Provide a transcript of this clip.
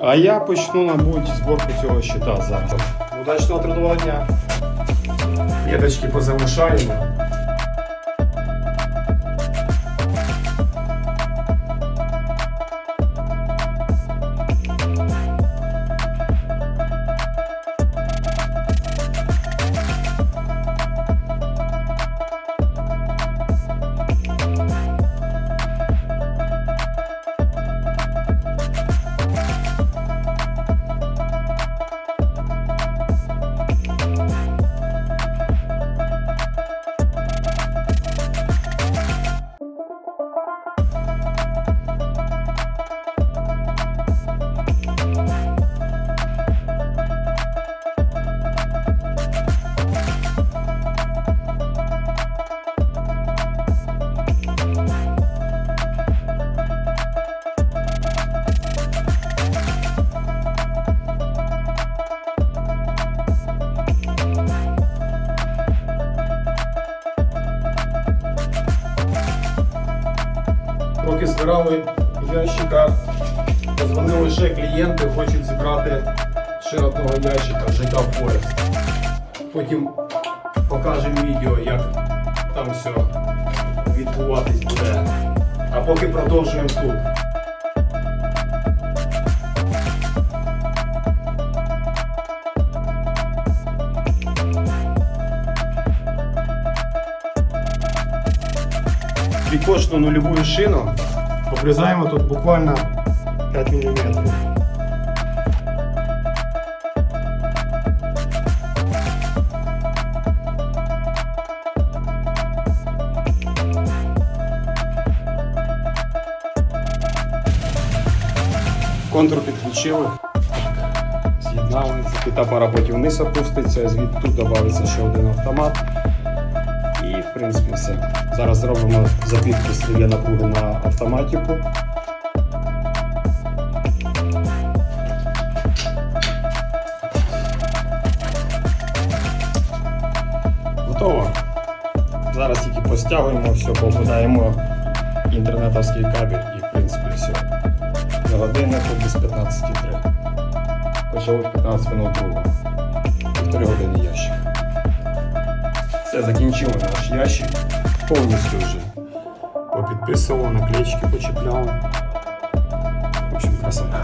А я почну, мабуть, зборку цього щита завтра. Удачного тренування. дня. Веточки Поки збирали ящика, позвонили ще клієнти, хочуть зібрати ще одного ящика ЖК Форест. Потім покажемо відео, як там все відбуватись буде. А поки продовжуємо тут. Під кожну нульову шину обрізаємо тут буквально 5 мм. Контур підключили. З'єднали. Піта пара потім вниз опуститься, звідти додається ще один автомат. Принципі все. Зараз зробимо запітку стріє напруги на автоматику. Готово. Зараз тільки постягуємо все, покладаємо інтернетовський кабель і в принципі все. На годиннику без 15.3. Почали в 15 минут другого. Півтори години ящик. Все, наш ящик. Повністю вже. Попідписували, наклеечки почіпляли. В общем, красота.